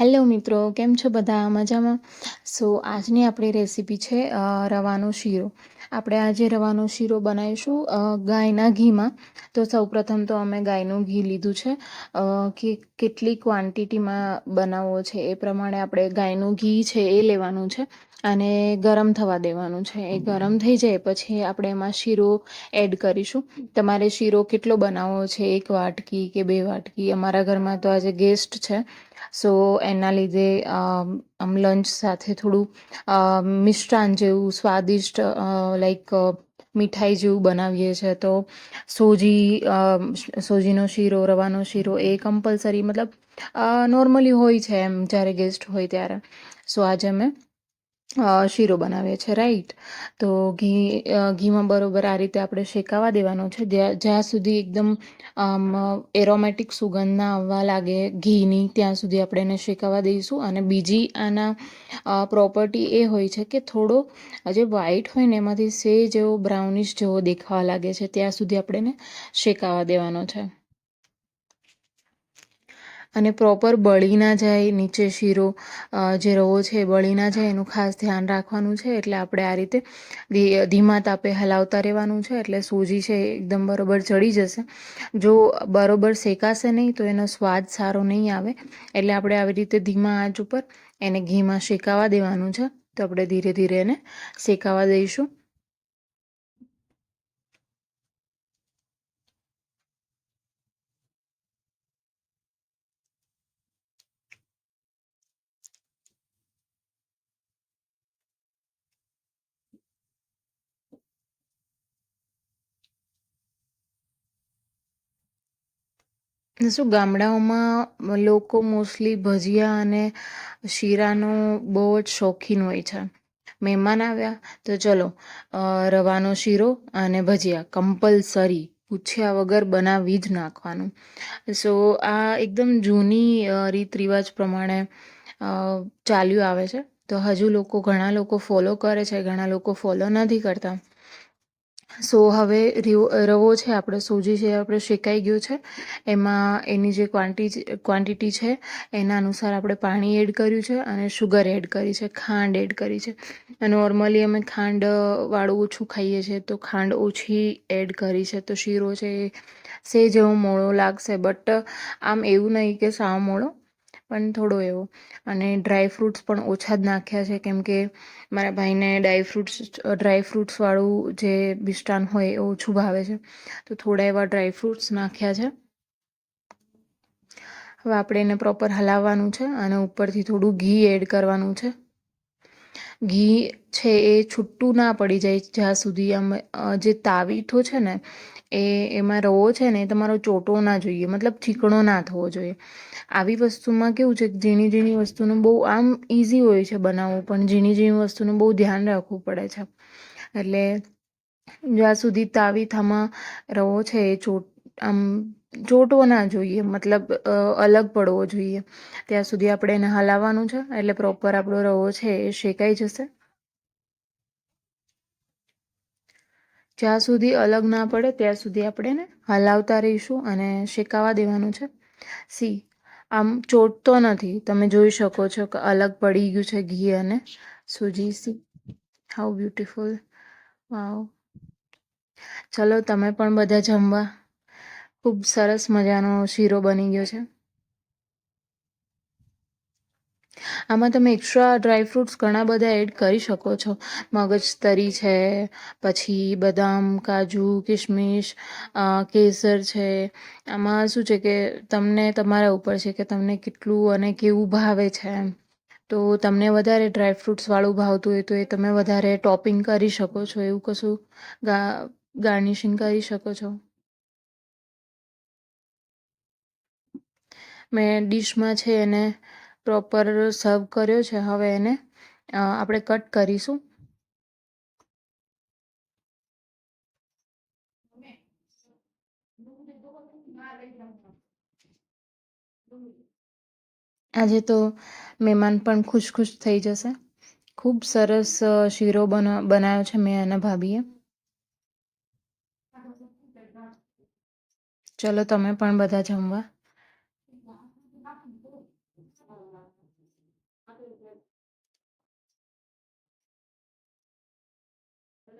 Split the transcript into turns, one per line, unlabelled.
Hello મિત્રો કેમ છો બધા? મજામાં? સો આજની આપણી રેસીપી છે રવાનો શીરો. આપણે આજે રવાનો શીરો બનાવીશું ગાયના ઘીમાં. તો સૌપ્રથમ તો અમે ગાયનું ઘી લીધું છે. કે કેટલી ક્વોન્ટિટીમાં બનાવવો છે એ પ્રમાણે આપણે ગાયનું ઘી છે એ લેવાનું છે અને ગરમ થવા દેવાનું છે. એ ગરમ થઈ જાય પછી આપણે એમાં શીરો એડ કરીશું. તમારે શીરો કેટલો બનાવવો છે, એક વાટકી કે બે વાટકી? અમારા ઘરમાં તો આજે ગેસ્ટ છે. સો, એના લીધે આમ લંચ સાથે થોડું મિષ્ટાન જેવું સ્વાદિષ્ટ લાઈક મીઠાઈ જેવું બનાવીએ છીએ તો સોજી સોજીનો શીરો, રવાનો શીરો એ કમ્પલસરી મતલબ નોર્મલી હોય છે એમ જ્યારે ગેસ્ટ હોય ત્યારે. સો આજે અમે શીરો બનાવીએ છીએ રાઈટ તો ઘી ઘીમાં બરોબર આ રીતે આપણે શેકાવા દેવાનો છે. જ્યાં સુધી એકદમ એરોમેટિક સુગંધ ના આવવા લાગે ઘીની, ત્યાં સુધી આપણે એને શેકાવા દઈશું. અને બીજી આના પ્રોપર્ટી એ હોય છે કે થોડો, જે વ્હાઈટ હોય ને એમાંથી સે જેવો બ્રાઉનિશ જેવો દેખાવા લાગે છે, ત્યાં સુધી આપણે એને શેકાવા દેવાનો છે. અને પ્રોપર બળી ના જાય નીચે શીરો જે રવો છે બળી ના જાય, એનું ખાસ ધ્યાન રાખવાનું છે. એટલે આપણે આ રીતે ધીમા તાપે હલાવતા રહેવાનું છે. એટલે સૂજી છે એકદમ બરોબર ચડી જશે. જો બરોબર શેકાશે નહીં, તો એનો સ્વાદ સારો નહીં આવે. એટલે આપણે આવી રીતે ધીમા આંચ ઉપર એને ઘીમાં શેકાવા દેવાનું છે. તો આપણે ધીરે ધીરે એને શેકાવા દઈશું. શું ગામડાઓમાં લોકો મોસ્ટલી ભજીયા અને શીરાનો બહુ જ શોખીન હોય છે. મહેમાન આવ્યા તો ચલો રવાનો શીરો અને ભજીયા કમ્પલસરી, પૂછ્યા વગર બનાવી જ નાખવાનું. સો, આ એકદમ જૂની રીત રિવાજ પ્રમાણે ચાલ્યું આવે છે. તો હજુ લોકો ઘણા લોકો ફોલો કરે છે, ઘણા લોકો ફોલો નથી કરતા. સો હવે રવો છે, આપણે સૂજી છે, આપણે શેકાઈ ગયો છે. એમાં એની જે ક્વાન્ટી ક્વોન્ટિટી છે, એના અનુસાર આપણે પાણી એડ કર્યું છે અને શુગર એડ કરી છે, ખાંડ એડ કરી છે. નોર્મલી અમે ખાંડવાળું ઓછું ખાઈએ છીએ, તો ખાંડ ઓછી એડ કરી છે. તો શીરો છે એ સે જેવો મોળો લાગશે બટ આમ એવું નહીં કે સાવ મોળો. પણ થોડો એવો. અને ડ્રાય ફ્રૂટ્સ પણ ઓછા જ નાખ્યા છે. કેમ કે મારા ભાઈને ડ્રાય ફ્રૂટ્સ ડ્રાય ફ્રૂટ્સવાળું જે મિષ્ટાન હોય એ ઓછું ભાવે છે. તો થોડા એવા ડ્રાય ફ્રૂટ્સ નાખ્યા છે. હવે આપણે એને પ્રોપર હલાવવાનું છે અને ઉપરથી થોડું ઘી એડ કરવાનું છે. ઘી છે એ છૂટું ના પડી જાય જ્યાં સુધી આમ જે તાવીથો છે ને, એ, એમાં રવો છે ને એ તમારો ચોટો ના જોઈએ, મતલબ ચીકણો ના થવો જોઈએ. આવી વસ્તુમાં કેવું છે ઝીણી ઝીણી વસ્તુનું બહુ આમ ઇઝી હોય છે બનાવવું, પણ ઝીણી ઝીણી વસ્તુનું બહુ ધ્યાન રાખવું પડે છે. એટલે જ્યાં સુધી તાવીથામાં રવો છે એ ચોટ, આમ ચોટવો ના જોઈએ, મતલબ અલગ પડવો જોઈએ. ત્યાં સુધી આપણે એને હલાવવાનું છે, એટલે પ્રોપર આપણો રવો છે એ શેકાઈ જશે. જ્યાં સુધી અલગ ના પડે, ત્યાં સુધી આપણે એને હલાવતા રહીશું અને શેકાવા દેવાનું છે. સી, આમ ચોટતો નથી. તમે જોઈ શકો છો કે અલગ પડી ગયું છે ઘી અને સૂજી સી. હાઉ બ્યુટીફુલ વાવ ચલો, તમે પણ બધા જમવા. ખૂબ સરસ મજાનો શીરો બની ગયો છે. આમાં તમે એક્સ્ટ્રા ડ્રાય ફ્રૂટ્સ ઘણા બધા એડ કરી શકો છો. મગજતરી છે, પછી બદામ, કાજુ કિશમિશ કેસર છે. આમાં શું છે કે તમને તમારા ઉપર છે કે તમને કેટલું અને કેવું ભાવે છે એમ. તો તમને વધારે ડ્રાય ફ્રૂટ્સવાળું ભાવતું હોય તો એ તમે વધારે ટોપિંગ કરી શકો છો, એવું કશું ગા ગાર્નિશિંગ કરી શકો છો. મેં ડીશમાં છે એને પ્રોપર સર્વ કર્યો છે. હવે એને આપણે કટ કરીશું. આજે તો મહેમાન પણ ખુશ ખુશ થઈ જશે. ખૂબ સરસ શીરો બનાવ્યો છે મેં અને ભાભીએ. ચલો તમે પણ બધા જમવા.